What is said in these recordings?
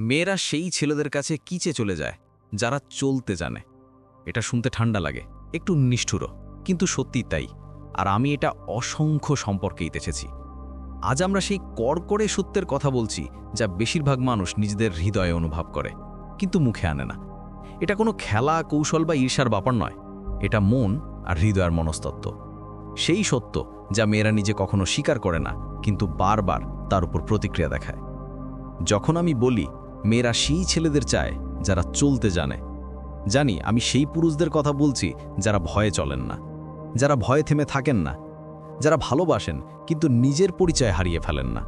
মেয়েরা সেই ছেলেদের কাছে কিচে চলে যায়, যারা চলতে জানে। এটা শুনতে ঠান্ডা লাগে, একটু নিষ্ঠুর কিন্তু সত্যি তাই। আর আমি এটা অসংখ্য সম্পর্কে ইতেছেছি। আজ আমরা সেই কড়কড়ে সত্যের কথা বলছি, যা বেশিরভাগ মানুষ নিজেদের হৃদয়ে অনুভব করে, কিন্তু মুখে আনে না। এটা কোনো খেলা, কৌশল বা ঈর্ষার ব্যাপার নয়। এটা মন আর হৃদয়ের মনস্তত্ত্ব। সেই সত্য যা মেয়েরা নিজে কখনো স্বীকার করে না, কিন্তু বারবার তার উপর প্রতিক্রিয়া দেখায়। যখন আমি বলি মেয়েরা সেই ছেলেদের চায় যারা চলতে জানে। জানি, আমি সেই পুরুষদের কথা বলছি যারা ভয়ে চলেন না, যারা ভয়ে থেমে থাকেন না, যারা ভালোবাসেন কিন্তু নিজের পরিচয় হারিয়ে ফেলেন না।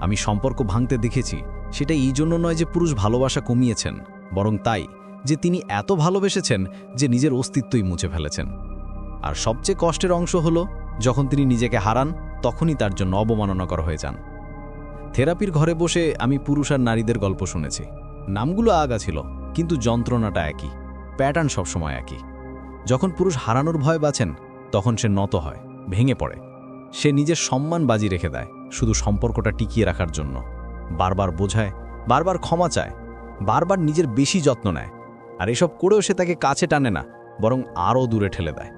আমি সম্পর্ক ভাঙতে দেখেছি, সেটা এই জন্য নয় যে পুরুষ ভালোবাসা কমিয়েছেন, বরং তাই যে তিনি এত ভালোবেসেছেন যে নিজের অস্তিত্বই মুছে ফেলেছেন। আর সবচেয়ে কষ্টের অংশ হল, যখন তিনি নিজেকে হারান, তখনই তার জন্য অবমাননাকর হয়ে যান। থেরাপির ঘরে বসে আমি পুরুষ আর নারীদের গল্প শুনেছি। নামগুলো আগা ছিল, কিন্তু যন্ত্রণাটা একই। প্যাটার্ন সবসময় একই। যখন পুরুষ হারানোর ভয় বাঁচেন, তখন সে নত হয়, ভেঙে পড়ে। সে নিজের সম্মান বাজি রেখে দেয়, শুধু সম্পর্কটা টিকিয়ে রাখার জন্য। বারবার বোঝায়, বারবার ক্ষমা চায়, বারবার নিজের বেশি যত্ন নেয়। আর এসব করেও সে তাকে কাছে টানে না, বরং আরও দূরে ঠেলে দেয়।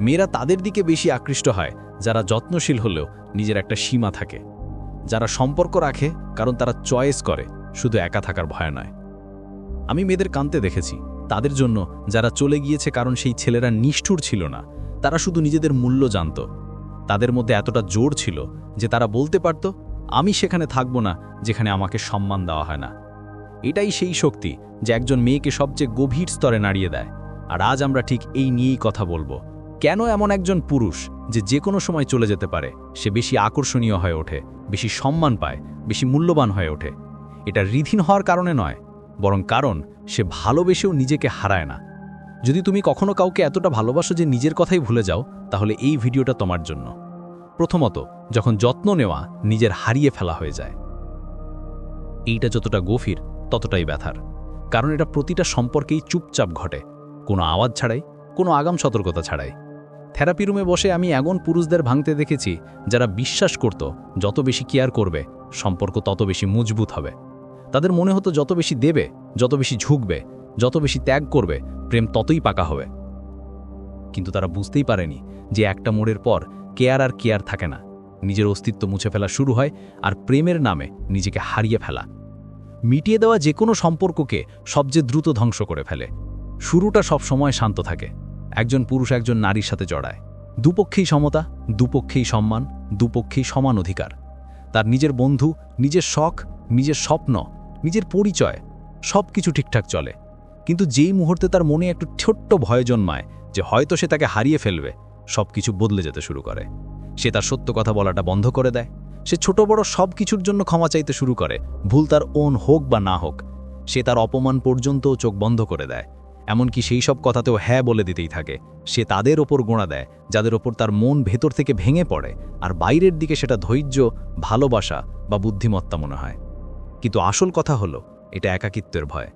মেয়েরা তাদের দিকে বেশি আকৃষ্ট হয়, যারা যত্নশীল হলেও নিজের একটা সীমা থাকে। যারা সম্পর্ক রাখে, কারণ তারা চয়েস করে, শুধু একা থাকার ভয় নয়। আমি মেয়েদের কানতে দেখেছি, তাদের জন্য যারা চলে গিয়েছে কারণ সেই ছেলেরা নিষ্ঠুর ছিল না, তারা শুধু নিজেদের মূল্য জানত। তাদের মধ্যে এতটা জোর ছিল যে তারা বলতে পারত, আমি সেখানে থাকব না, যেখানে আমাকে সম্মান দেওয়া হয় না। এটাই সেই শক্তি যে একজন মেয়েকে সবচেয়ে গভীর স্তরে নাড়িয়ে দেয়। আর আজ আমরা ঠিক এই নিয়েই কথা বলব। কেন এমন একজন পুরুষ যে যে কোনো সময় চলে যেতে পারে? সে বেশি আকর্ষণীয় হয়ে ওঠে, বেশি সম্মান পায়, বেশি মূল্যবান হয়ে ওঠে। এটা রিধিন হওয়ার কারণে নয়, বরং কারণ সে ভালোবেসেও নিজেকে হারায় না। যদি তুমি কখনো কাউকে এতটা ভালোবাসো যে নিজের কথাই ভুলে যাও, তাহলে এই ভিডিওটা তোমার জন্য। প্রথমত, যখন যত্ন নেওয়া নিজের হারিয়ে ফেলা হয়ে যায়। এইটা যতটা গভীর, ততটাই ব্যথার। কারণ এটা প্রতিটা সম্পর্কেই চুপচাপ ঘটে। কোনো আওয়াজ ছাড়াই, কোনো আগাম সতর্কতা ছাড়াই। থেরাপি রুমে বসে আমি এমন পুরুষদের ভাঙতে দেখেছি যারা বিশ্বাস করত যত বেশি কেয়ার করবে, সম্পর্ক তত বেশি মজবুত হবে। তাদের মনে হতো যত বেশি দেবে, যত বেশি ঝুঁকবে, যত বেশি ত্যাগ করবে, প্রেম ততই পাকা হবে। কিন্তু তারা বুঝতেই পারেনি যে একটা মোড়ের পর কেয়ার আর কেয়ার থাকে না। নিজের অস্তিত্ব মুছে ফেলা শুরু হয় আর প্রেমের নামে নিজেকে হারিয়ে ফেলা। মিটিয়ে দেওয়া যে কোনো সম্পর্ককে সবচেয়ে দ্রুত ধ্বংস করে ফেলে। শুরুটা সব সময় শান্ত থাকে। একজন পুরুষ একজন নারীর সাথে জড়ায়। দুপক্ষেই সমতা, দুপক্ষেই সম্মান, দুপক্ষেই সমান অধিকার। তার নিজের বন্ধু, নিজের শখ, নিজের স্বপ্ন, নিজের পরিচয় সব কিছু ঠিকঠাক চলে। কিন্তু যেই মুহূর্তে তার মনে একটু ছোট্ট ভয় জন্মায় যে হয়তো সে তাকে হারিয়ে ফেলবে সব কিছু বদলে যেতে শুরু করে। সে তার সত্য কথা বলাটা বন্ধ করে দেয়। সে ছোট বড় সব কিছুর জন্য ক্ষমা চাইতে শুরু করে, ভুল তার ওন হোক বা না হোক। সে তার অপমান পর্যন্তও চোখ বন্ধ করে দেয়। এমনকি সেই সব কথাতেও হ্যাঁ বলে দিতেই থাকে। সে তাদের ওপর গোড়া দেয়, যাদের ওপর তার মন ভেতর থেকে ভেঙে পড়ে, আর বাইরের দিকে সেটা ধৈর্য, ভালোবাসা বা বুদ্ধিমত্তা মনে হয়। কিন্তু আসল কথা হলো, এটা একাকিত্বের ভয়।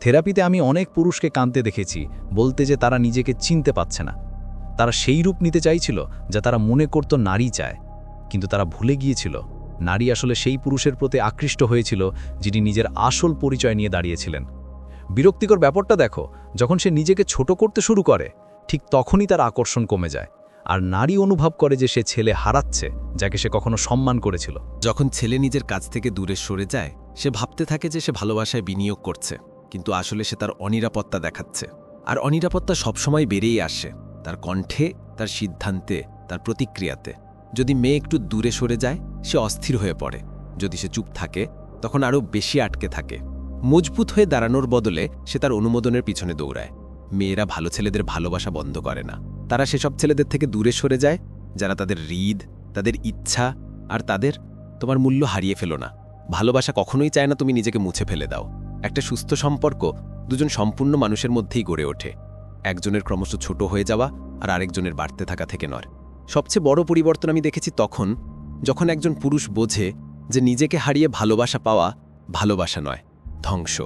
থেরাপিতে আমি অনেক পুরুষকে কাঁদতে দেখেছি, বলতে যে তারা নিজেকে চিনতে পাচ্ছে না। তারা সেই রূপ নিতে চাইছিল, যা তারা মনে করত নারী চায়। কিন্তু তারা ভুলে গিয়েছিল, নারী আসলে সেই পুরুষের প্রতি আকৃষ্ট হয়েছিল, যিনি নিজের আসল পরিচয় নিয়ে দাঁড়িয়েছিলেন। বিরক্তিকর ব্যাপারটা দেখো, যখন সে নিজেকে ছোট করতে শুরু করে, ঠিক তখনই তার আকর্ষণ কমে যায়। আর নারী অনুভব করে যে সে ছেলে হারাচ্ছে, যাকে সে কখনো সম্মান করেছিল। যখন ছেলে নিজের কাছ থেকে দূরে সরে যায়, সে ভাবতে থাকে যে সে ভালোবাসায় বিনিয়োগ করছে, কিন্তু আসলে সে তার অনিরাপত্তা দেখাচ্ছে। আর অনিরাপত্তা সবসময় বেড়েই আসে, তার কণ্ঠে, তার সিদ্ধান্তে, তার প্রতিক্রিয়াতে। যদি মেয়ে একটু দূরে সরে যায়, সে অস্থির হয়ে পড়ে। যদি সে চুপ থাকে, তখন আরও বেশি আটকে থাকে। মজবুত হয়ে দাঁড়ানোর বদলে সে তার অনুমোদনের পিছনে দৌড়ায়। মেয়েরা ভালো ছেলেদের ভালোবাসা বন্ধ করে না। তারা সেসব ছেলেদের থেকে দূরে সরে যায়, যারা তাদের হৃদ তাদের ইচ্ছা আর তাদের তোমার মূল্য হারিয়ে ফেলো না। ভালোবাসা কখনোই চায় না তুমি নিজেকে মুছে ফেলে দাও। একটা সুস্থ সম্পর্ক দুজন সম্পূর্ণ মানুষের মধ্যেই গড়ে ওঠে। একজনের ক্রমশ ছোট হয়ে যাওয়া আর আরেকজনের বাড়তে থাকা থেকে নয়। সবচেয়ে বড় পরিবর্তন আমি দেখেছি তখন, যখন একজন পুরুষ বোঝে যে নিজেকে হারিয়ে ভালোবাসা পাওয়া ভালোবাসা নয়। ধ্বংস।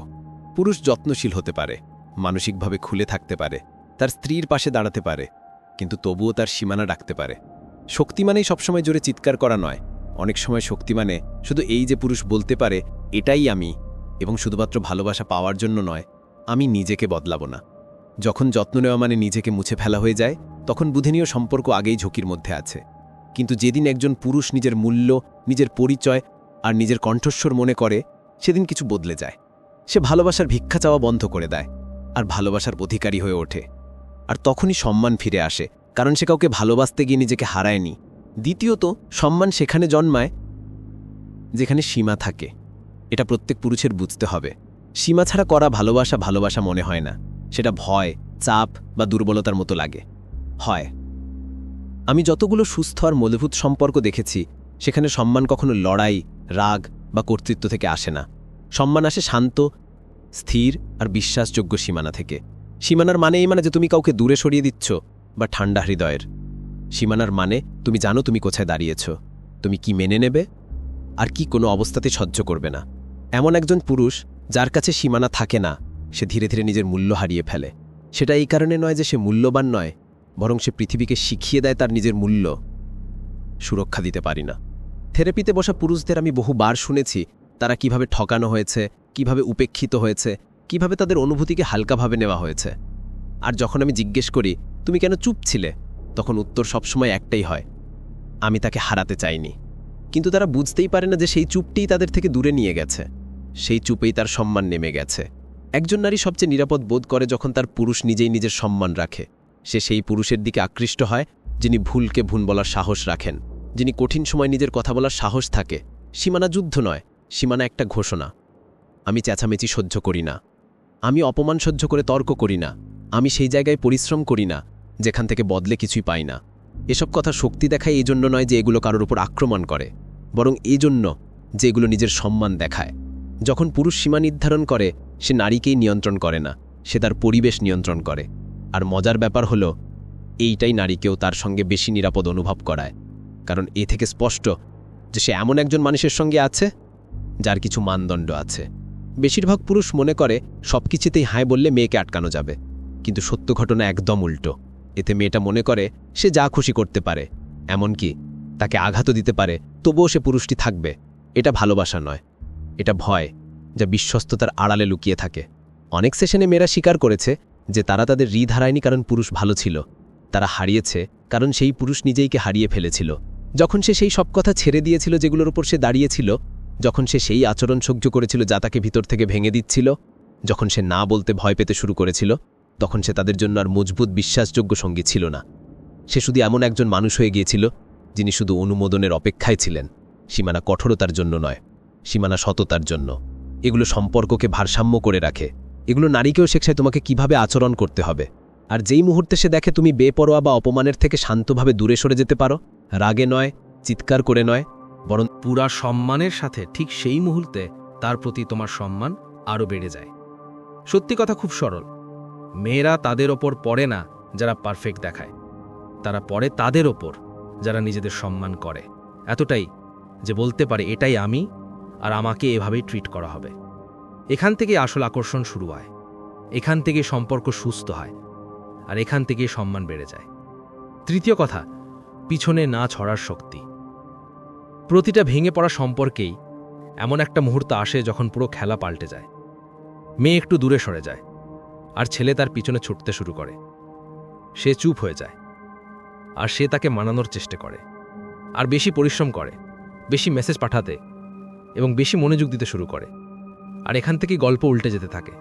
পুরুষ যত্নশীল হতে পারে, মানসিকভাবে খুলে থাকতে পারে, তার স্ত্রীর পাশে দাঁড়াতে পারে, কিন্তু তবুও তার সীমানা রাখতে পারে। শক্তি মানেই সবসময় জোরে চিৎকার করা নয়। অনেক সময় শক্তি মানে শুধু এই যে পুরুষ বলতে পারে, এটাই আমি, এবং শুধুমাত্র ভালোবাসা পাওয়ার জন্য নয়, আমি নিজেকে বদলাবো না। যখন যত্ন নেওয়া মানে নিজেকে মুছে ফেলা হয়ে যায়, তখন বুধনীয় সম্পর্ক আগেই ঝুঁকির মধ্যে আছে। কিন্তু যেদিন একজন পুরুষ নিজের মূল্য, নিজের পরিচয় আর নিজের কণ্ঠস্বর মনে করে, সেদিন কিছু বদলে যায়। সে ভালোবাসার ভিক্ষা চাওয়া বন্ধ করে দেয় আর ভালোবাসার অধিকারী হয়ে ওঠে। আর তখনই সম্মান ফিরে আসে, কারণ সে কাউকে ভালোবাসতে গিয়ে নিজেকে হারায়নি। দ্বিতীয়ত, সম্মান সেখানে জন্মায় যেখানে সীমা থাকে। এটা প্রত্যেক পুরুষের বুঝতে হবে। সীমা ছাড়া করা ভালোবাসা ভালোবাসা মনে হয় না। সেটা ভয়, চাপ বা দুর্বলতার মতো লাগে। হয়। আমি যতগুলো সুস্থ আর মূলভূত সম্পর্ক দেখেছি, সেখানে সম্মান কখনো লড়াই, রাগ বা কর্তৃত্ব থেকে আসে না। সম্মান আসে শান্ত, স্থির আর বিশ্বাসযোগ্য সীমানা থেকে। সীমানার মানে এই মানে যে তুমি কাউকে দূরে সরিয়ে দিচ্ছ বা ঠান্ডা হৃদয়ের। সীমানার মানে তুমি জানো তুমি কোথায় দাঁড়িয়েছ, তুমি কি মেনে নেবে আর কি কোনো অবস্থাতে সহ্য করবে না। এমন একজন পুরুষ যার কাছে সীমানা থাকে না, সে ধীরে ধীরে নিজের মূল্য হারিয়ে ফেলে। সেটা এই কারণে নয় যে সে মূল্যবান নয়, বরং সে পৃথিবীকে শিখিয়ে দেয় তার নিজের মূল্য সুরক্ষা দিতে পারি না। থেরাপিতে বসা পুরুষদের আমি বহুবার শুনেছি তারা কীভাবে ঠকানো হয়েছে, কীভাবে উপেক্ষিত হয়েছে, কীভাবে তাদের অনুভূতিকে হালকাভাবে নেওয়া হয়েছে। আর যখন আমি জিজ্ঞেস করি, তুমি কেন চুপ ছিলে? তখন উত্তর সবসময় একটাই হয়, আমি তাকে হারাতে চাইনি। কিন্তু তারা বুঝতেই পারে না যে সেই চুপটিই তাদের থেকে দূরে নিয়ে গেছে। সেই চুপেই তার সম্মান নেমে গেছে। একজন নারী সবচেয়ে নিরাপদ বোধ করে যখন তার পুরুষ নিজেই নিজের সম্মান রাখে। সে সেই পুরুষের দিকে আকৃষ্ট হয়, যিনি ভুলকে ভুল বলার সাহস রাখেন, যিনি কঠিন সময় নিজের কথা বলার সাহস থাকে। সীমানা যুদ্ধ নয় সীমানা একটা ঘোষণা। আমি চেঁচামেচি সহ্য করি না। আমি অপমান সহ্য করে তর্ক করি না। আমি সেই জায়গায় পরিশ্রম করি না, যেখান থেকে বদলে কিছুই পাই না। এসব কথা শক্তি দেখায় এই জন্য নয় যে এগুলো কারোর উপর আক্রমণ করে, বরং এই জন্য যে এগুলো নিজের সম্মান দেখায়। যখন পুরুষ সীমা নির্ধারণ করে, সে নারীকেই নিয়ন্ত্রণ করে না, সে তার পরিবেশ নিয়ন্ত্রণ করে। আর মজার ব্যাপার হলো, এইটাই নারীকেও তার সঙ্গে বেশি নিরাপদ অনুভব করায়। কারণ এ থেকে স্পষ্ট যে সে এমন একজন মানুষের সঙ্গে আছে যার কিছু মানদণ্ড আছে। বেশিরভাগ পুরুষ মনে করে সব কিছুতেই হায় বললে মেয়েকে আটকানো যাবে। কিন্তু সত্য ঘটনা একদম উল্টো। এতে মেয়েটা মনে করে, সে যা খুশি করতে পারে। এমনকি তাকে আঘাতও দিতে পারে, তবুও সে পুরুষটি থাকবে। এটা ভালোবাসা নয়। এটা ভয়, যা বিশ্বস্ততার আড়ালে লুকিয়ে থাকে। অনেক সেশনে মেয়েরা স্বীকার করেছে যে তারা তাদের হৃদ হারায়নি কারণ পুরুষ ভালো ছিল। তারা হারিয়েছে কারণ সেই পুরুষ নিজেইকে হারিয়ে ফেলেছিল। যখন সে সেই সব কথা ছেড়ে দিয়েছিল যেগুলোর উপর সে দাঁড়িয়েছিল যখন সে সেই আচরণ সহ্য করেছিল যা তাকে ভিতর থেকে ভেঙে দিচ্ছিল, যখন সে না বলতে ভয় পেতে শুরু করেছিল, তখন সে তাদের জন্য আর মজবুত বিশ্বাসযোগ্য সঙ্গী ছিল না। সে শুধু এমন একজন মানুষ হয়ে গিয়েছিল, যিনি শুধু অনুমোদনের অপেক্ষায় ছিলেন, সীমানা কঠোরতার জন্য নয়, সীমানা সততার জন্য। এগুলো সম্পর্ককে ভারসাম্য করে রাখে। এগুলো নারীকেও শেখায় তোমাকে কীভাবে আচরণ করতে হবে। আর যেই মুহূর্তে সে দেখে তুমি বেপরোয়া বা অপমানের থেকে শান্তভাবে দূরে সরে যেতে পারো, রাগে নয়, চিৎকার করে নয় পুরা সম্মানের সাথে ঠিক সেই মুহূর্তে তার প্রতি তোমার সম্মান আরও বেড়ে যায়। সত্যি কথা খুব সরল। মেয়েরা তাদের ওপর পড়ে না যারা পারফেক্ট দেখায়। তারা পড়ে তাদের ওপর যারা নিজেদের সম্মান করে। এতটাই যে বলতে পারে, এটাই আমি আর আমাকে এভাবেই ট্রিট করা হবে। এখান থেকে আসল আকর্ষণ শুরু হয়। এখান থেকে সম্পর্ক সুস্থ হয় আর এখান থেকে সম্মান বেড়ে যায়। তৃতীয় কথা, পিছনে না ছড়ার শক্তি। প্রতিটা ভেঙে পড়া সম্পর্কেই এমন একটা মুহূর্ত আসে যখন পুরো খেলা পাল্টে যায়। মেয়ে একটু দূরে সরে যায় আর ছেলে তার পিছনে ছুটতে শুরু করে। সে চুপ হয়ে যায় আর সে তাকে মানানোর চেষ্টা করে। আর বেশি পরিশ্রম করে, বেশি মেসেজ পাঠাতে এবং বেশি মনোযোগ দিতে শুরু করে। আর এখান থেকেই গল্প উল্টে যেতে থাকে।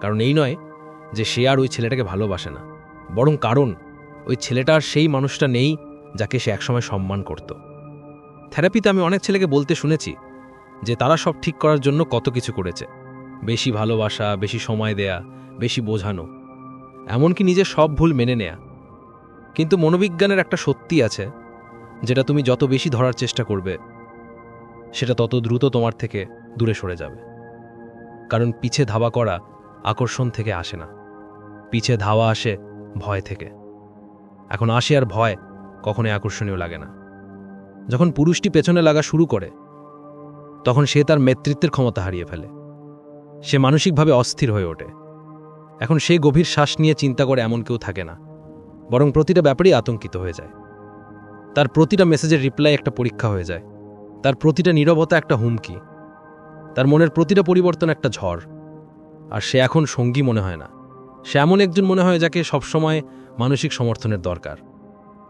কারণ এই নয় যে সে আর ওই ছেলেটাকে ভালোবাসে না। বরং কারণ ওই ছেলেটার সেই মানুষটা নেই যাকে সে একসময় সম্মান করত। থেরাপিতে আমি অনেক ছেলেকে বলতে শুনেছি যে তারা সব ঠিক করার জন্য কত কিছু করেছে। বেশি ভালোবাসা, বেশি সময় দেয়া, বেশি বোঝানো, এমনকি নিজের সব ভুল মেনে নেয়া। কিন্তু মনোবিজ্ঞানের একটা সত্যি আছে, যেটা তুমি যত বেশি ধরার চেষ্টা করবে, সেটা তত দ্রুত তোমার থেকে দূরে সরে যাবে। কারণ পিছে ধাওয়া করা আকর্ষণ থেকে আসে না। পিছে ধাওয়া আসে ভয় থেকে। এখন আসে আর ভয় কখনোই আকর্ষণীয় লাগে না। যখন পুরুষটি পেছনে লাগা শুরু করে, তখন সে তার নেতৃত্বের ক্ষমতা হারিয়ে ফেলে। সে মানসিকভাবে অস্থির হয়ে ওঠে। এখন সে গভীর শ্বাস নিয়ে চিন্তা করে এমন কেউ থাকে না, বরং প্রতিটা ব্যাপারেই আতঙ্কিত হয়ে যায়। তার প্রতিটা মেসেজের রিপ্লাই একটা পরীক্ষা হয়ে যায়। তার প্রতিটা নীরবতা একটা হুমকি। তার মনের প্রতিটা পরিবর্তন একটা ঝড়। আর সে এখন সঙ্গী মনে হয় না। সে এমন একজন মনে হয় যাকে সবসময় মানসিক সমর্থনের দরকার।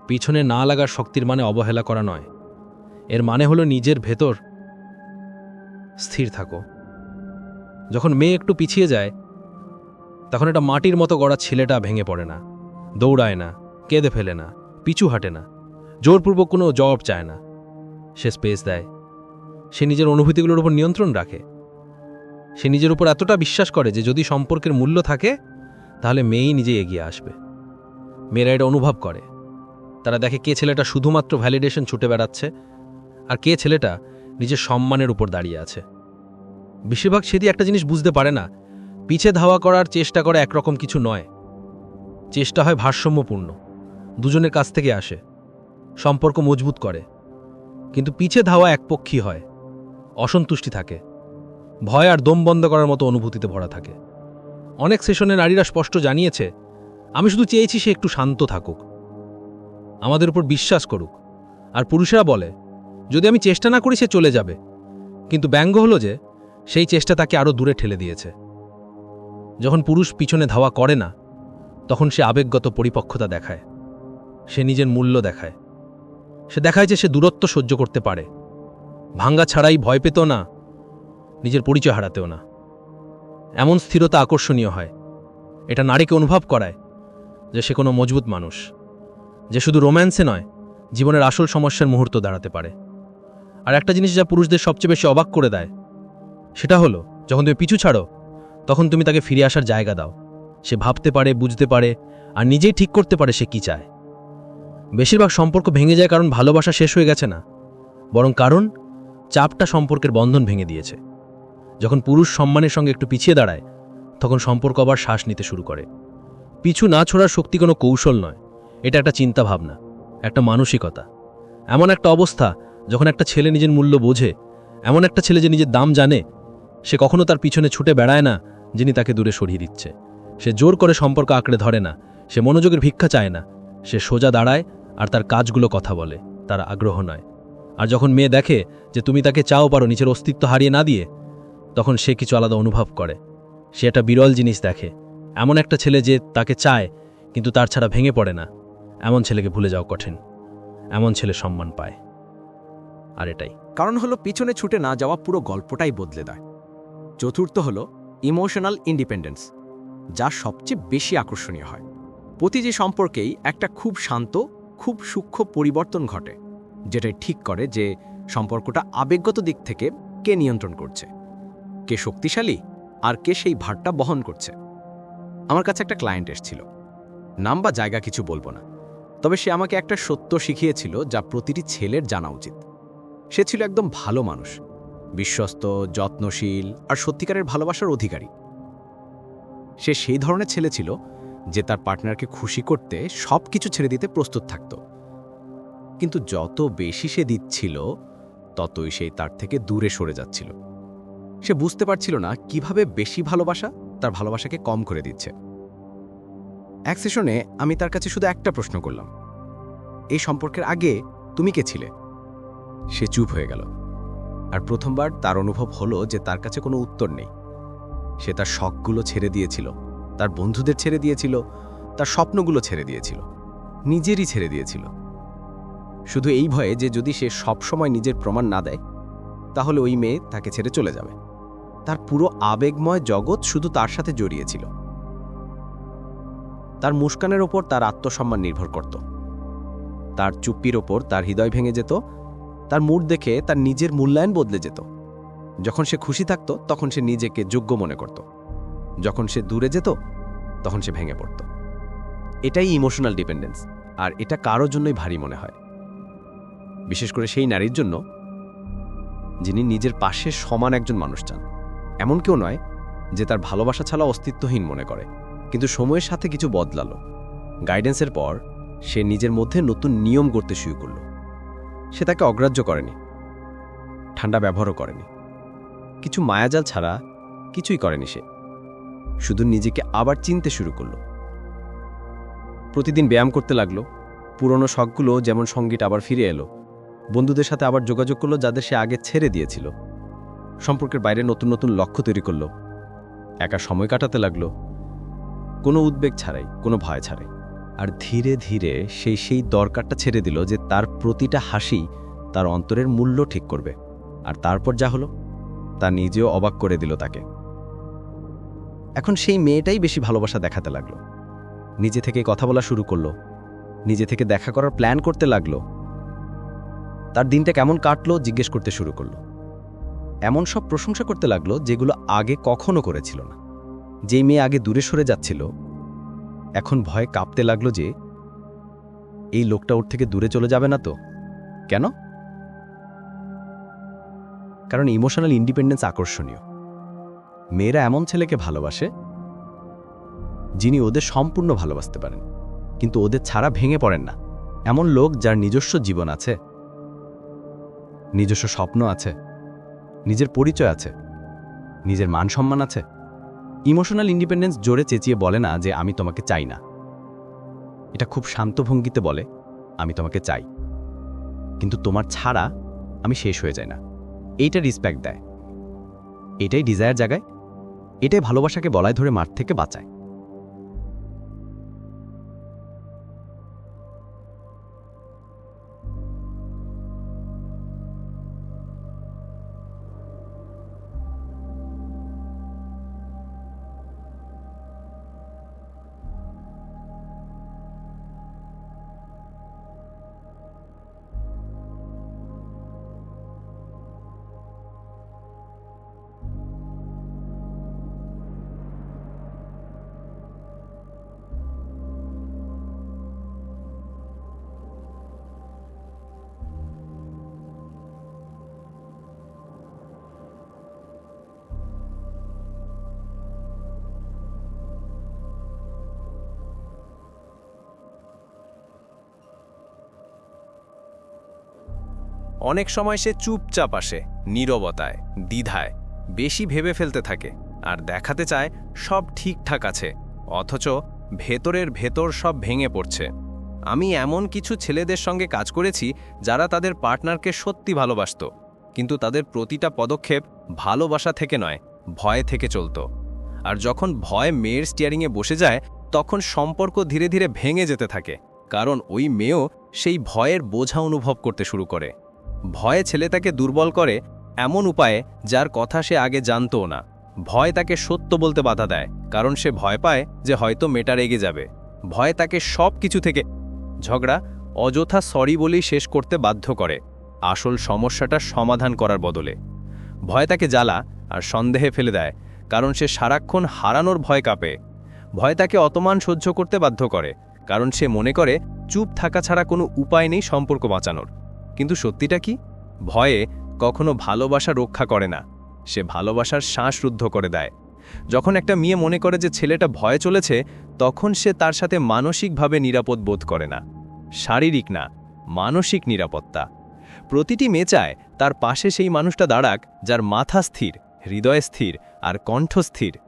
পিছনে না লাগার শক্তির মানে অবহেলা করা নয়। এর মানে হলো নিজের ভেতর স্থির থাকো। যখন মেয়ে একটু পিছিয়ে যায়, তখন এটা মাটির মতো গড়া ছেলেটা ভেঙে পড়ে না, দৌড়ায় না, কেঁদে ফেলে না, পিছু হাঁটে না, জোরপূর্বক কোনো জবাব চায় না। সে স্পেস দেয়। সে নিজের অনুভূতিগুলোর উপর নিয়ন্ত্রণ রাখে। সে নিজের উপর এতটা বিশ্বাস করে যে যদি সম্পর্কের মূল্য থাকে, তাহলে মেয়েই নিজে এগিয়ে আসবে। মেয়েরা এটা অনুভব করে। তারা দেখে কে ছেলেটা শুধুমাত্র ভ্যালিডেশন ছুটে বেড়াচ্ছে। আর কে ছেলেটা নিজের সম্মানের উপর দাঁড়িয়ে আছে। বেশিরভাগ সেটি একটা জিনিস বুঝতে পারে না। পিছে ধাওয়া করার চেষ্টা করা একরকম কিছু নয়। চেষ্টা হয় ভারসাম্যপূর্ণ। দুজনের কাছ থেকে আসে। সম্পর্ক মজবুত করে। কিন্তু পিছে ধাওয়া একপক্ষী হয়। অসন্তুষ্টি থাকে। ভয় আর দম বন্ধ করার মতো অনুভূতিতে ভরা থাকে। অনেক সেশনে নারীরা স্পষ্ট জানিয়েছে, আমি শুধু চেয়েছি সে একটু শান্ত থাকুক। আমাদের উপর বিশ্বাস করুক। আর পুরুষেরা বলে যদি আমি চেষ্টা না করি, সে চলে যাবে। কিন্তু ব্যঙ্গ হলো যে, সেই চেষ্টা তাকে আরও দূরে ঠেলে দিয়েছে। যখন পুরুষ পিছনে ধাওয়া করে না, তখন সে আবেগগত পরিপক্কতা দেখায়। সে নিজের মূল্য দেখায়। সে দেখায় যে সে দূরত্ব সহ্য করতে পারে। ভাঙ্গা ছাড়াই ভয় পেত না, নিজের পরিচয় হারাতেও না। এমন স্থিরতা আকর্ষণীয় হয়। এটা নারীকে অনুভব করায় যে সে কোনো মজবুত মানুষ, যে শুধু রোম্যান্সে নয়, জীবনের আসল সমস্যার মুহূর্ত দাঁড়াতে পারে। আর একটা জিনিস যা পুরুষদের সবচেয়ে বেশি অবাক করে দেয়, সেটা হলো, যখন তুমি পিছু ছাড়ো, তখন তুমি তাকে ফিরে আসার জায়গা দাও। সে ভাবতে পারে, বুঝতে পারে, আর নিজেই ঠিক করতে পারে সে কি চায়। বেশিরভাগ সম্পর্ক ভেঙে যায় কারণ ভালোবাসা শেষ হয়ে গেছে না, বরং কারণ চাপটা সম্পর্কের বন্ধন ভেঙে দিয়েছে। যখন পুরুষ সম্মানের সঙ্গে একটু পিছিয়ে দাঁড়ায়, তখন সম্পর্ক আবার শ্বাস নিতে শুরু করে। পিছু না ছোড়ার শক্তি কোনো কৌশল নয়, এটা একটা চিন্তা ভাবনা একটা মানসিকতা। এমন একটা অবস্থা যখন একটা ছেলে নিজের মূল্য বোঝে, এমন একটা ছেলে যে নিজের দাম জানে, সে কখনো তার পিছনে ছুটে বেড়ায় না, যিনি তাকে দূরে সরিয়ে দিচ্ছে। সে জোর করে সম্পর্ক আঁকড়ে ধরে না, সে মনোযোগের ভিক্ষা চায় না, সে সোজা দাঁড়ায় আর তার কাজগুলো কথা বলে, তার আগ্রহ নয়। আর যখন মেয়ে দেখে যে তুমি তাকে চাও পারো নিজের অস্তিত্ব হারিয়ে না দিয়ে, তখন সে কিছু আলাদা অনুভব করে। সে একটা বিরল জিনিস দেখে, এমন একটা ছেলে যে তাকে চায়, কিন্তু তার ছাড়া ভেঙে পড়ে না, এমন ছেলেকে ভুলে যাওয়া কঠিন, এমন ছেলে সম্মান পায়। আর এটাই। কারণ হলো, পিছনে ছুটে না যাওয়া পুরো গল্পটাই বদলে দেয়। চতুর্থ হলো ইমোশনাল ইন্ডিপেন্ডেন্স যা সবচেয়ে বেশি আকর্ষণীয় হয়। প্রতিটি সম্পর্কেই একটা খুব শান্ত, খুব সূক্ষ্ম পরিবর্তন ঘটে যেটা ঠিক করে যে সম্পর্কটা আবেগগত দিক থেকে কে নিয়ন্ত্রণ করছে, কে শক্তিশালী আর কে সেই ভারটা বহন করছে। আমার কাছে একটা ক্লায়েন্ট এসেছিল। নাম বা জায়গা কিছু বলব না, তবে সে আমাকে একটা সত্য শিখিয়েছিল যা প্রতিটি ছেলের জানা উচিত। সে ছিল একদম ভালো মানুষ, বিশ্বস্ত, যত্নশীল আর সত্যিকারের ভালোবাসার অধিকারী। সে সেই ধরনের ছেলে ছিল যে তার পার্টনারকে খুশি করতে সব কিছু ছেড়ে দিতে প্রস্তুত থাকত। কিন্তু যত বেশি সে দিচ্ছিল, ততই সেই তার থেকে দূরে সরে যাচ্ছিল। সে বুঝতে পারছিল না কীভাবে বেশি ভালোবাসা তার ভালোবাসাকে কম করে দিচ্ছে। এক সেশনে আমি তার কাছে শুধু একটা প্রশ্ন করলাম, এই সম্পর্কের আগে তুমি কে ছিলে? সে চুপ হয়ে গেল। আর প্রথমবার তার অনুভব হলো যে তার কাছে কোনো উত্তর নেই। সে তার শখগুলো ছেড়ে দিয়েছিল, তার বন্ধুদের ছেড়ে দিয়েছিল, তার স্বপ্নগুলো ছেড়ে দিয়েছিল, নিজেরই ছেড়ে দিয়েছিল। শুধু এই ভয়ে যে যদি সে সব সময় নিজের প্রমাণ না দেয়, তাহলে ওই মেয়ে তাকে ছেড়ে চলে যাবে। তার পুরো আবেগময় জগৎ শুধু তার সাথে জড়িয়েছিল। তার মুস্কানের ওপর তার আত্মসম্মান নির্ভর করত। তার চুপ্পির ওপর তার হৃদয় ভেঙে যেত তার মুড দেখে তার নিজের মূল্যায়ন বদলে যেত। যখন সে খুশি থাকত, তখন সে নিজেকে যোগ্য মনে করত। যখন সে দূরে যেত, তখন সে ভেঙে পড়ত। এটাই ইমোশনাল ডিপেন্ডেন্স আর এটা কারোর জন্যই ভারী মনে হয়। বিশেষ করে সেই নারীর জন্য, যিনি নিজের পাশে সমান একজন মানুষ চান। এমন কেউ নয় যে তার ভালোবাসা ছাড়া অস্তিত্বহীন মনে করে, কিন্তু সময়ের সাথে কিছু বদলালো। গাইডেন্সের পর, সে নিজের মধ্যে নতুন নিয়ম করতে শুরু করল। সে তাকে অগ্রাহ্য করেনি ঠান্ডা ব্যবহারও করেনি। কিছু মায়াজাল ছাড়া কিছুই করেনি সে। শুধু নিজেকে আবার চিনতে শুরু করল। প্রতিদিন ব্যায়াম করতে লাগল, পুরনো শখগুলো যেমন সংগীত আবার ফিরে এলো, বন্ধুদের সাথে আবার যোগাযোগ করল যাদের সে আগে ছেড়ে দিয়েছিল। সম্পর্কের বাইরে নতুন নতুন লক্ষ্য তৈরি করল। একা সময় কাটাতে লাগল। কোনো উদ্বেগ ছাড়াই, কোনো ভয় ছাড়াই। আর ধীরে ধীরে সেই সেই দরকারটা ছেড়ে দিল যে তার প্রতিটা হাসি তার অন্তরের মূল্য ঠিক করবে। আর তারপর যা হলো, তা নিজেও অবাক করে দিল তাকে। এখন সেই মেয়েটাই বেশি ভালোবাসা দেখাতে লাগল। নিজে থেকে কথা বলা শুরু করল। নিজে থেকে দেখা করার প্ল্যান করতে লাগল। তার দিনটা কেমন কাটলো জিজ্ঞেস করতে শুরু করল। এমন সব প্রশংসা করতে লাগল যেগুলো আগে কখনো করেছিল না। যেই মেয়ে আগে দূরে সরে যাচ্ছিল এখন ভয়ে কাঁপতে লাগল যে, এই লোকটা ওর থেকে দূরে চলে যাবে না তো? কেন? কারণ ইমোশনাল ইন্ডিপেন্ডেন্স আকর্ষণীয়। মেয়েরা এমন ছেলেকে ভালোবাসে, যিনি ওদের সম্পূর্ণ ভালোবাসতে পারেন। কিন্তু ওদের ছাড়া ভেঙে পড়েন না। এমন লোক যার নিজস্ব জীবন আছে, নিজস্ব স্বপ্ন আছে, নিজের পরিচয় আছে, নিজের মান সম্মান আছে। ইমোশনাল ইন্ডিপেন্ডেন্স জোরে চেঁচিয়ে বলে না যে আমি তোমাকে চাই না। এটা খুব শান্ত ভঙ্গিতে বলে, আমি তোমাকে চাই। কিন্তু তোমার ছাড়া আমি শেষ হয়ে যাই না। এইটা রিসপেক্ট দেয়। এটাই ডিজায়ার জায়গায় এটাই ভালোবাসাকে বলায় ধরে মাঠ থেকে বাঁচায়। অনেক সময় সে চুপচাপ আসে, নীরবতায়, দ্বিধায়, বেশি ভেবে ফেলতে থাকে আর দেখাতে চায় সব ঠিকঠাক আছে, অথচ ভেতরের ভেতর সব ভেঙে পড়ছে। আমি এমন কিছু ছেলেদের সঙ্গে কাজ করেছি যারা তাদের পার্টনারকে সত্যি ভালোবাসত, কিন্তু তাদের প্রতিটা পদক্ষেপ ভালোবাসা থেকে নয়, ভয় থেকে চলত। আর যখন ভয় মেয়ের স্টিয়ারিংয়ে বসে যায়, তখন সম্পর্ক ধীরে ধীরে ভেঙে যেতে থাকে, কারণ ওই মেয়েও সেই ভয়ের বোঝা অনুভব করতে শুরু করে। ভয়ে ছেলে তাকে দুর্বল করে এমন উপায়ে যার কথা সে আগে জানতও না। ভয় তাকে সত্য বলতে বাধা দেয়, কারণ সে ভয় পায় যে হয়তো মেটা রেগে যাবে। ভয় তাকে সব কিছু থেকে ঝগড়া, অযথা সরি বলেই শেষ করতে বাধ্য করে। আসল সমস্যাটা সমাধান করার বদলে। ভয় তাকে জ্বালা আর সন্দেহে ফেলে দেয়, কারণ সে সারাক্ষণ হারানোর ভয় কাঁপে। ভয় তাকে অতমান সহ্য করতে বাধ্য করে, কারণ সে মনে করে চুপ থাকা ছাড়া কোনো উপায় নেই সম্পর্ক বাঁচানোর। কিন্তু সত্যিটা কি? ভয়ে কখনো ভালোবাসা রক্ষা করে না। সে ভালোবাসার শ্বাসরুদ্ধ করে দেয়। যখন একটা মেয়ে মনে করে যে ছেলেটা ভয়ে চলেছে, তখন সে তার সাথে মানসিকভাবে নিরাপদ বোধ করে না। শারীরিক না, মানসিক নিরাপত্তা। প্রতিটি মেয়ে চায় তার পাশে সেই মানুষটা দাঁড়াক যার মাথা স্থির, হৃদয় স্থির আর কণ্ঠ স্থির।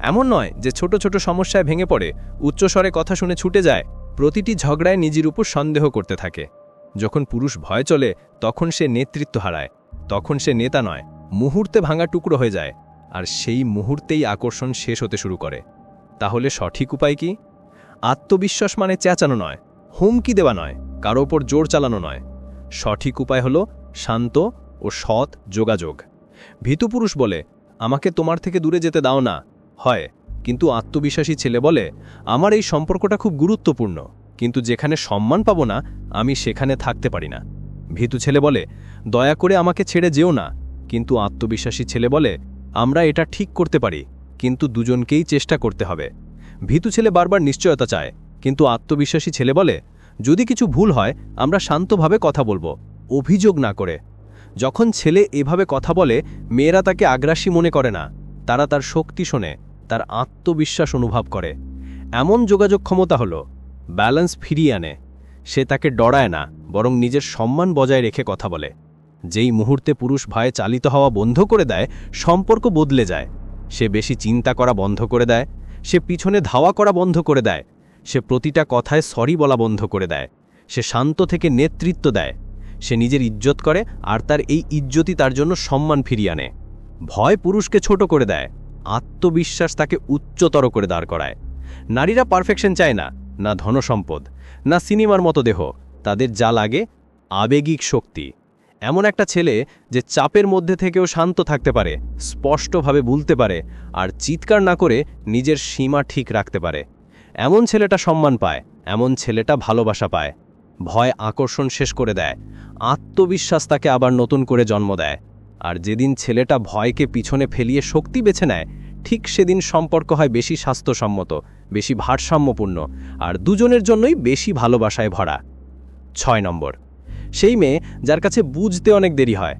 এমন নয় যে ছোট ছোট সমস্যায় ভেঙে পড়ে, উচ্চস্বরে কথা শুনে ছুটে যায়, প্রতিটি ঝগড়ায় নিজের উপর সন্দেহ করতে থাকে। যখন পুরুষ ভয় চলে, তখন সে নেতৃত্ব হারায়, তখন সে নেতা নয়, মুহূর্তে ভাঙা টুকরো হয়ে যায়, আর সেই মুহূর্তেই আকর্ষণ শেষ হতে শুরু করে। তাহলে সঠিক উপায় কি? আত্মবিশ্বাস মানে চেঁচানো নয়, হুমকি দেওয়া নয়, কারও ওপর জোর চালানো নয়। সঠিক উপায় হল শান্ত ও সৎ যোগাযোগ। ভীতুপুরুষ বলে, আমাকে তোমার থেকে দূরে যেতে দাও না। হয়, কিন্তু আত্মবিশ্বাসী ছেলে বলে, আমার এই সম্পর্কটা খুব গুরুত্বপূর্ণ। কিন্তু যেখানে সম্মান পাবো না, আমি সেখানে থাকতে পারি না। ভীতু ছেলে বলে, দয়া করে আমাকে ছেড়ে যেও না। কিন্তু আত্মবিশ্বাসী ছেলে বলে, আমরা এটা ঠিক করতে পারি, কিন্তু দুজনকেই চেষ্টা করতে হবে। ভীতু ছেলে বারবার নিশ্চয়তা চায়, কিন্তু আত্মবিশ্বাসী ছেলে বলে, যদি কিছু ভুল হয়, আমরা শান্তভাবে কথা বলব, অভিযোগ না করে। যখন ছেলে এভাবে কথা বলে, মেয়েরা তাকে আগ্রাসী মনে করে না, তারা তার শক্তি শোনে, তার আত্মবিশ্বাস অনুভব করে। এমন যোগাযোগ ক্ষমতা হলো ব্যালেন্স ফিরিয়ে আনে। সে তাকে ডরায় না, বরং নিজের সম্মান বজায় রেখে কথা বলে। যেই মুহূর্তে পুরুষ ভয়ে চালিত হওয়া বন্ধ করে দেয়, সম্পর্ক বদলে যায়। সে বেশি চিন্তা করা বন্ধ করে দেয়, সে পিছনে ধাওয়া করা বন্ধ করে দেয়, সে প্রতিটা কথায় সরি বলা বন্ধ করে দেয়, সে শান্ত থেকে নেতৃত্ব দেয়, সে নিজের ইজ্জত করে আর তার এই ইজ্জতই তার জন্য সম্মান ফিরিয়ে আনে। ভয় পুরুষকে ছোট করে দেয়, আত্মবিশ্বাস তাকে উচ্চতর করে দাঁড় করায়। নারীরা পারফেকশন চায় না না ধনসম্পদ, না সিনেমার মতো দেহ, তাদের যা লাগে আবেগিক শক্তি। এমন একটা ছেলে যে চাপের মধ্যে থেকেও শান্ত থাকতে পারে, স্পষ্টভাবে বলতে পারে, আর চিৎকার না করে নিজের সীমা ঠিক রাখতে পারে। এমন ছেলেটা সম্মান পায়, এমন ছেলেটা ভালোবাসা পায়। ভয় আকর্ষণ শেষ করে দেয়, আত্মবিশ্বাস তাকে আবার নতুন করে জন্ম দেয়। আর যেদিন ছেলেটা ভয়কে পিছনে ফেলিয়ে শক্তি বেছে নেয় ঠিক সেদিন সম্পর্ক হয় বেশি স্বাস্থ্যসম্মত, বেশি ভারসাম্যপূর্ণ, আর দুজনের জন্যই বেশি ভালোবাসায় ভরা। ছয় নম্বর, সেই মেয়ে যার কাছে বুঝতে অনেক দেরি হয়।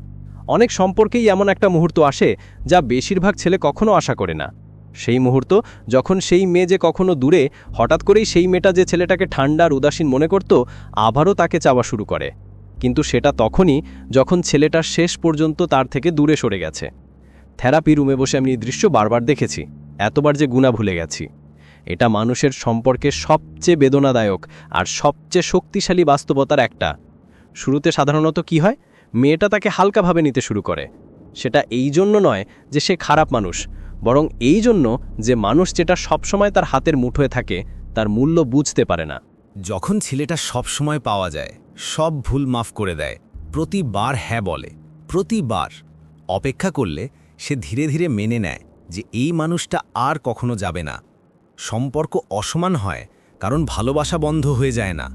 অনেক সম্পর্কেই এমন একটা মুহূর্ত আসে যা বেশিরভাগ ছেলে কখনো আশা করে না। সেই মুহূর্ত যখন সেই মেয়ে যে কখনো দূরে, হঠাৎ করেই সেই মেয়েটা যে ছেলেটাকে ঠান্ডার উদাসীন মনে করত, আবারও তাকে চাওয়া শুরু করে। কিন্তু সেটা তখনই যখন ছেলেটা শেষ পর্যন্ত তার থেকে দূরে সরে গেছে। থেরাপি রুমে বসে আমি এই দৃশ্য বারবার দেখেছি, এতবার যে গুণা ভুলে গেছি। এটা মানুষের সম্পর্কে সবচেয়ে বেদনাদায়ক আর সবচেয়ে শক্তিশালী বাস্তবতার একটা। শুরুতে সাধারণত কি হয়? মেয়েটা তাকে হালকাভাবে নিতে শুরু করে। সেটা এই জন্য নয় যে সে খারাপ মানুষ, বরং এই জন্য যে মানুষ যেটা সবসময় তার হাতের মুঠোয় থাকে, তার মূল্য বুঝতে পারে না। যখন ছেলেটা সব সময় পাওয়া যায়, সব ভুল মাফ করে দেয়, প্রতিবার হ্যাঁ বলে, প্রতিবার। অপেক্ষা করলে সে ধীরে ধীরে মেনে নেয় যে এই মানুষটা আর কখনো যাবে না। সম্পর্ক অসমান হয়, কারণ ভালোবাসা বন্ধ হয়ে যায় না।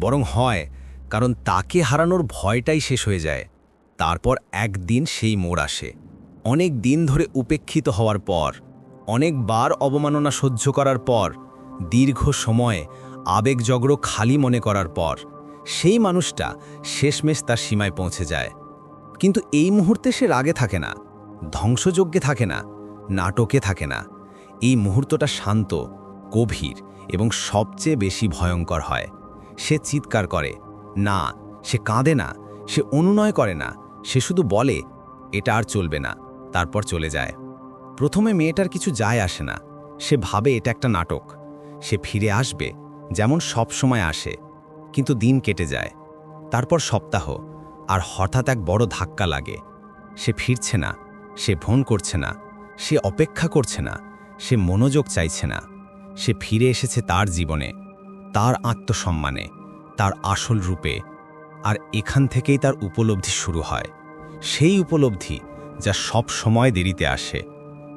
বরং হয়, কারণ তাকে হারানোর ভয়টাই শেষ হয়ে যায়। তারপর একদিন সেই মোড় আসে। অনেক দিন ধরে উপেক্ষিত হওয়ার পর, অনেকবার অবমাননা সহ্য করার পর, দীর্ঘ সময়ে আবেগজগ্র খালি মনে করার পর, সেই মানুষটা শেষমেশ তার সীমায় পৌঁছে যায়। কিন্তু এই মুহূর্তে সে রাগে থাকে না। ধ্বংসযজ্ঞে থাকে না, নাটকে থাকে না। এই মুহূর্তটা শান্ত, গভীর এবং সবচেয়ে বেশি ভয়ঙ্কর হয়। সে চিৎকার করে, না, সে কাঁদে না, সে অনুনয় করে না, সে শুধু বলে, এটা আর চলবে না তারপর চলে যায়। প্রথমে মেয়েটার কিছু যায় আসে না, সে ভাবে এটা একটা নাটক। সে ফিরে আসবে, যেমন সব সময় আসে, কিন্তু দিন কেটে যায়। তারপর সপ্তাহ, আর হঠাৎ এক বড় ধাক্কা লাগে। সে ফিরছে না সে ভন করছে না, সে অপেক্ষা করছে না, সে মনোযোগ চাইছে না। সে ফিরে এসেছে তার জীবনে, তার আত্মসম্মানে, তার আসল রূপে। আর এখান থেকেই তার উপলব্ধি শুরু হয়। সেই উপলব্ধি যা সব সময় দেরিতে আসে,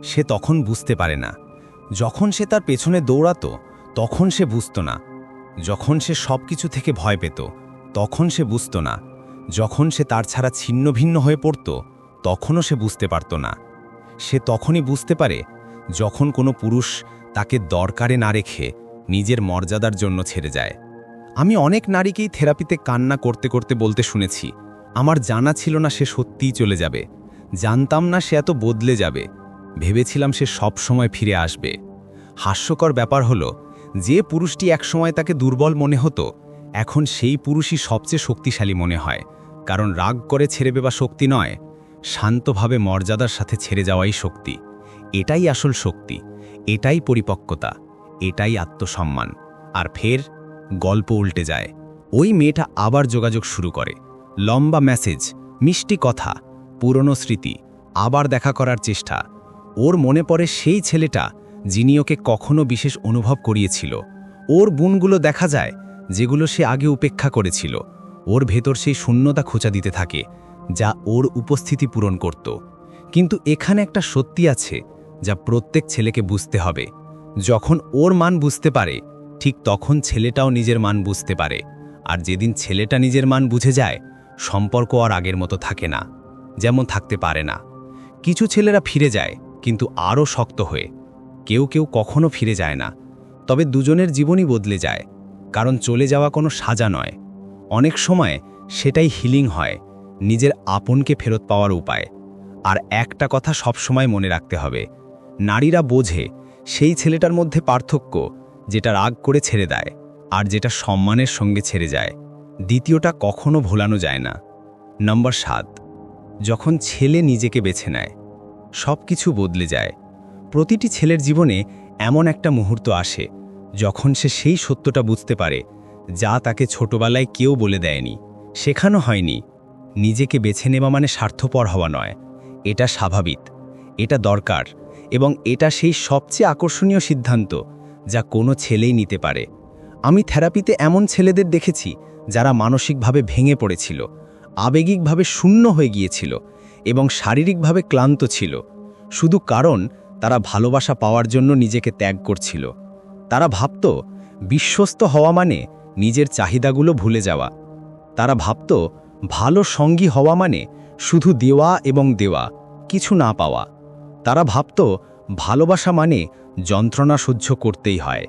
সে তখন বুঝতে পারে না। যখন সে তার পেছনে দৌড়াতো, তখন সে বুঝত না। যখন সে সব কিছু থেকে ভয় পেত, তখন সে বুঝত না। যখন সে তার ছাড়া ছিন্ন ভিন্ন হয়ে পড়ত তখনও সে বুঝতে পারত না। সে তখনই বুঝতে পারে, যখন কোনো পুরুষ তাকে দরকারে না রেখে নিজের মর্যাদার জন্য ছেড়ে যায়। আমি অনেক নারীকেই থেরাপিতে কান্না করতে করতে বলতে শুনেছি, আমার জানা ছিল না সে সত্যিই চলে যাবে। জানতাম না সে এত বদলে যাবে। ভেবেছিলাম সে সব সময় ফিরে আসবে। হাস্যকর ব্যাপার হলো, যে পুরুষটি একসময় তাকে দুর্বল মনে হতো, এখন সেই পুরুষই সবচেয়ে শক্তিশালী মনে হয়, কারণ রাগ করে ছেড়ে দেওয়া শক্তি নয়। শান্তভাবে মর্যাদার সাথে ছেড়ে যাওয়াই শক্তি। এটাই আসল শক্তি, এটাই পরিপক্কতা, এটাই আত্মসম্মান। আর ফের গল্প উল্টে যায়। ওই মেয়েটা আবার যোগাযোগ শুরু করে। লম্বা মেসেজ, মিষ্টি কথা, পুরনো স্মৃতি, আবার দেখা করার চেষ্টা। ওর মনে পড়ে সেই ছেলেটা যিনি ওকে কখনো বিশেষ অনুভব করিয়েছিল। ওর গুণগুলো দেখা যায়, যেগুলো সে আগে উপেক্ষা করেছিল। ওর ভেতর সেই শূন্যতা খোঁচা দিতে থাকে। যা ওর উপস্থিতি পূরণ করত। কিন্তু এখানে একটা সত্যি আছে যা প্রত্যেক ছেলেকে বুঝতে হবে। যখন ওর মান বুঝতে পারে, ঠিক তখন ছেলেটাও নিজের মান বুঝতে পারে। আর যেদিন ছেলেটা নিজের মান বুঝে যায়, সম্পর্ক আর আগের মতো থাকে না, যেমন থাকতে পারে না। কিছু ছেলেরা ফিরে যায়, কিন্তু আরও শক্ত হয়ে। কেউ কেউ কখনো ফিরে যায় না। তবে দুজনের জীবনই বদলে যায়, কারণ চলে যাওয়া কোনো সাজা নয়। অনেক সময় সেটাই হিলিং হয় নিজের আপনকে ফেরত পাওয়ার উপায়। আর একটা কথা সবসময় মনে রাখতে হবে। নারীরা বোঝে, সেই ছেলেটার মধ্যে পার্থক্য, যেটা রাগ করে ছেড়ে দেয়, আর যেটা সম্মানের সঙ্গে ছেড়ে যায়। দ্বিতীয়টা কখনো ভোলানো যায় না। নম্বর সাত, যখন ছেলে নিজেকে বেছে নেয় সব কিছু বদলে যায়। প্রতিটি ছেলের জীবনে এমন একটা মুহূর্ত আসে, যখন সে সেই সত্যটা বুঝতে পারে, যা তাকে ছোটবেলায় কেউ বলে দেয়নি, শেখানো হয়নি নিজেকে বেছে নেওয়া মানে স্বার্থপর হওয়া নয়। এটা স্বাভাবিক, এটা দরকার এবং এটা সেই সবচেয়ে আকর্ষণীয় সিদ্ধান্ত যা কোনো ছেলেই নিতে পারে। আমি থেরাপিতে এমন ছেলেদের দেখেছি যারা মানসিকভাবে ভেঙে পড়েছিল, আবেগিকভাবে শূন্য হয়ে গিয়েছিল এবং শারীরিকভাবে ক্লান্ত ছিল। শুধু কারণ, তারা ভালোবাসা পাওয়ার জন্য নিজেকে ত্যাগ করছিল। তারা ভাবত, বিশ্বস্ত হওয়া মানে নিজের চাহিদাগুলো ভুলে যাওয়া। তারা ভাবত ভালো সঙ্গী হওয়া মানে শুধু দেওয়া এবং দেওয়া, কিছু না পাওয়া। তারা ভাবত, ভালোবাসা মানে যন্ত্রণা সহ্য করতেই হয়।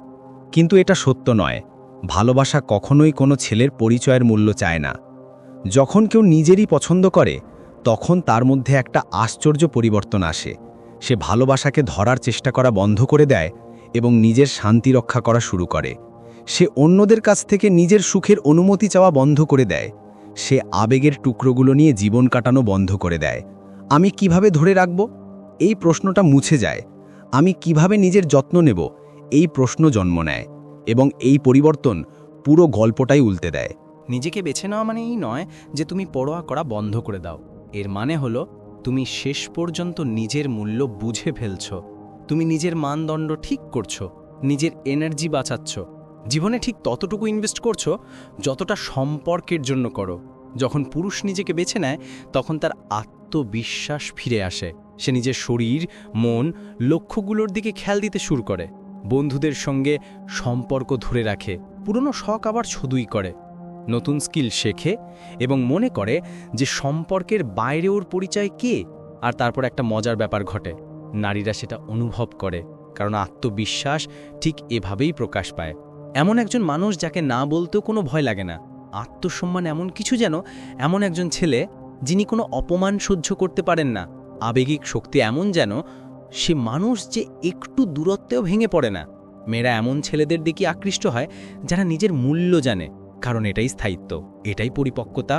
কিন্তু এটা সত্য নয়। ভালোবাসা কখনোই কোনো ছেলের পরিচয়ের মূল্য চায় না। যখন কেউ নিজেরই পছন্দ করে, তখন তার মধ্যে একটা আশ্চর্য পরিবর্তন আসে। সে ভালোবাসাকে ধরার চেষ্টা করা বন্ধ করে দেয় এবং নিজের শান্তি রক্ষা করা শুরু করে। সে অন্যদের কাছ থেকে নিজের সুখের অনুমতি চাওয়া বন্ধ করে দেয়। সে আবেগের টুকরোগুলো নিয়ে জীবন কাটানো বন্ধ করে দেয়। আমি কীভাবে ধরে রাখব? এই প্রশ্নটা মুছে যায়। আমি কীভাবে নিজের যত্ন নেব? এই প্রশ্ন জন্ম নেয় এবং এই পরিবর্তন পুরো গল্পটাই উল্টে দেয়। নিজেকে বেছে নেওয়া মানে এই নয় যে তুমি পরোয়া করা বন্ধ করে দাও। এর মানে হলো, তুমি শেষ পর্যন্ত নিজের মূল্য বুঝে ফেলছ। তুমি নিজের মানদণ্ড ঠিক করছ। নিজের এনার্জি বাঁচাচ্ছ। জীবনে ঠিক ততটুকু ইনভেস্ট করছ যতটা সম্পর্কের জন্য করো। যখন পুরুষ নিজেকে বেছে নেয়, তখন তার আত্মবিশ্বাস ফিরে আসে। সে নিজের শরীর, মন, লক্ষ্যগুলোর দিকে খেয়াল দিতে শুরু করে। বন্ধুদের সঙ্গে সম্পর্ক ধরে রাখে। পুরনো শখ আবার শুধুই করে। নতুন স্কিল শেখে এবং মনে করে যে সম্পর্কের বাইরে ওর পরিচয় কে আর তারপর একটা মজার ব্যাপার ঘটে। নারীরা সেটা অনুভব করে, কারণ আত্মবিশ্বাস ঠিক এভাবেই প্রকাশ পায়। এমন একজন মানুষ যাকে না বলতেও কোনো ভয় লাগে না। আত্মসম্মান এমন কিছু যেন এমন একজন ছেলে যিনি কোনো অপমান সহ্য করতে পারেন না। আবেগিক শক্তি এমন যেন সে মানুষ যে একটু দূরত্বেও ভেঙে পড়ে না। মেয়েরা এমন ছেলেদের দিকে আকৃষ্ট হয় যারা নিজের মূল্য জানে, কারণ এটাই স্থায়িত্ব, এটাই পরিপক্কতা,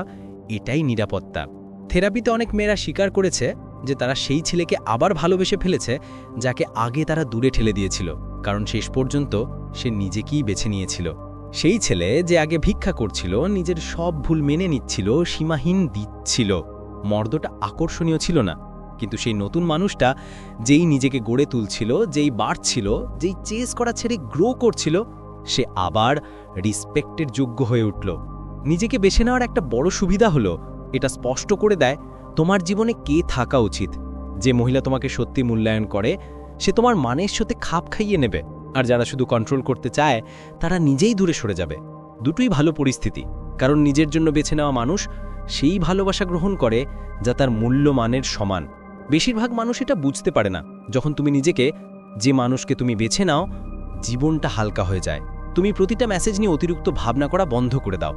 এটাই নিরাপত্তা। থেরাপিতে অনেক মেয়েরা স্বীকার করেছে যে তারা সেই ছেলেকে আবার ভালোবেসে ফেলেছে যাকে আগে তারা দূরে ঠেলে দিয়েছিল, কারণ শেষ পর্যন্ত সে নিজেকেই বেছে নিয়েছিল। সেই ছেলে যে আগে ভিক্ষা করছিল, নিজের সব ভুল মেনে নিচ্ছিল, সীমাহীন দিচ্ছিল। মর্দটা আকর্ষণীয় ছিল না। কিন্তু সেই নতুন মানুষটা যেই নিজেকে গড়ে তুলছিল, যেই বাড়ছিল, যেই চেস করা ছেড়ে গ্রো করছিল, সে আবার রিসপেক্টের যোগ্য হয়ে উঠল। নিজেকে বেছে নেওয়ার একটা বড় সুবিধা হলো, এটা স্পষ্ট করে দেয়, তোমার জীবনে কে থাকা উচিত? যে মহিলা তোমাকে সত্যি মূল্যায়ন করে, সে তোমার মানের সাথে খাপ খাইয়ে নেবে। আর যারা শুধু কন্ট্রোল করতে চায়, তারা নিজেই দূরে সরে যাবে। দুটোই ভালো পরিস্থিতি। কারণ নিজের জন্য বেছে নেওয়া মানুষ সেই ভালোবাসা গ্রহণ করে যা তার মূল্যমানের সমান। বেশিরভাগ মানুষ এটা বুঝতে পারে না। যখন তুমি নিজেকে, যে মানুষকে তুমি বেছে নাও, জীবনটা হালকা হয়ে যায়। তুমি প্রতিটা মেসেজ নিয়ে অতিরিক্ত ভাবনা করা বন্ধ করে দাও।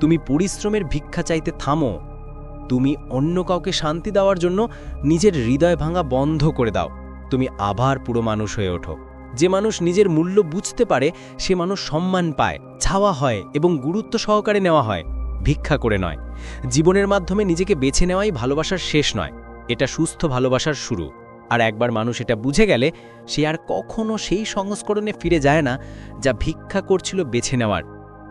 তুমি পরিশ্রমের ভিক্ষা চাইতে থামো। তুমি অন্য কাউকে শান্তি দেওয়ার জন্য নিজের হৃদয় ভাঙা বন্ধ করে দাও। তুমি আবার পুরো মানুষ হয়ে ওঠো। যে মানুষ নিজের মূল্য বুঝতে পারে, সে মানুষ সম্মান পায় ছাওয়া হয় এবং গুরুত্ব সহকারে নেওয়া হয়, ভিক্ষা করে নয়। জীবনের মাধ্যমে নিজেকে বেছে নেওয়াই ভালোবাসার শেষ নয়, এটা সুস্থ ভালোবাসার শুরু। আর একবার মানুষ এটা বুঝে গেলে, সে আর কখনও সেই সংস্করণে ফিরে যায় না, যা ভিক্ষা করছিল বেছে নেওয়ার।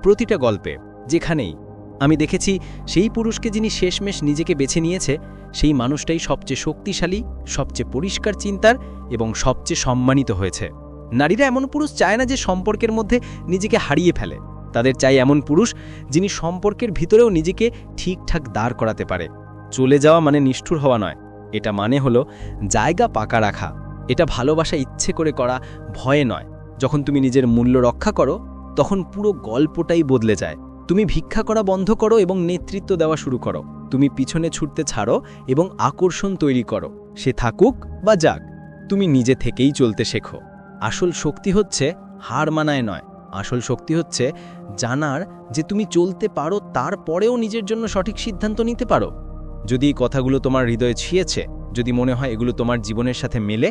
প্রতিটা গল্পে, যেখানেই, আমি দেখেছি সেই পুরুষকে যিনি শেষমেশ নিজেকে বেছে নিয়েছে, সেই মানুষটাই সবচেয়ে শক্তিশালী, সবচেয়ে পরিষ্কার চিন্তার এবং সবচেয়ে সম্মানিত হয়েছে। নারীরা এমন পুরুষ চায় না যে সম্পর্কের মধ্যে নিজেকে হারিয়ে ফেলে। তাদের চাই এমন পুরুষ যিনি সম্পর্কের ভিতরেও নিজেকে ঠিকঠাক দাঁড় করাতে পারে। চলে যাওয়া মানে নিষ্ঠুর হওয়া নয়। এটা মানে হলো জায়গা পাকা রাখা। এটা ভালোবাসা ইচ্ছে করে করা ভয়ে নয়। যখন তুমি নিজের মূল্য রক্ষা করো, তখন পুরো গল্পটাই বদলে যায়। তুমি ভিক্ষা করা বন্ধ করো এবং নেতৃত্ব দেওয়া শুরু করো। তুমি পিছনে ছুটতে ছাড়ো এবং আকর্ষণ তৈরি করো। সে থাকুক বা যাক, তুমি নিজে থেকেই চলতে শেখো। আসল শক্তি হচ্ছে হার মানায় নয়। আসল শক্তি হচ্ছে জানার যে তুমি চলতে পারো, তারপরেও নিজের জন্য সঠিক সিদ্ধান্ত নিতে পারো। যদি এই কথাগুলো তোমার হৃদয়ে ছিয়েছে, যদি মনে হয় এগুলো তোমার জীবনের সাথে মেলে,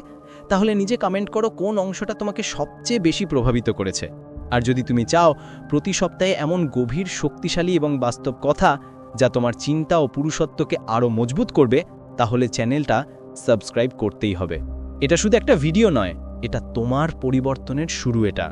তাহলে নিজে কমেন্ট করো কোন অংশটা তোমাকে সবচেয়ে বেশি প্রভাবিত করেছে। আর যদি তুমি চাও প্রতি সপ্তাহে এমন গভীর শক্তিশালী এবং বাস্তব কথা যা তোমার চিন্তা ও পুরুষত্বকে আরও মজবুত করবে, তাহলে চ্যানেলটা সাবস্ক্রাইব করতেই হবে। এটা শুধু একটা ভিডিও নয় এটা তোমার পরিবর্তনের শুরু এটা।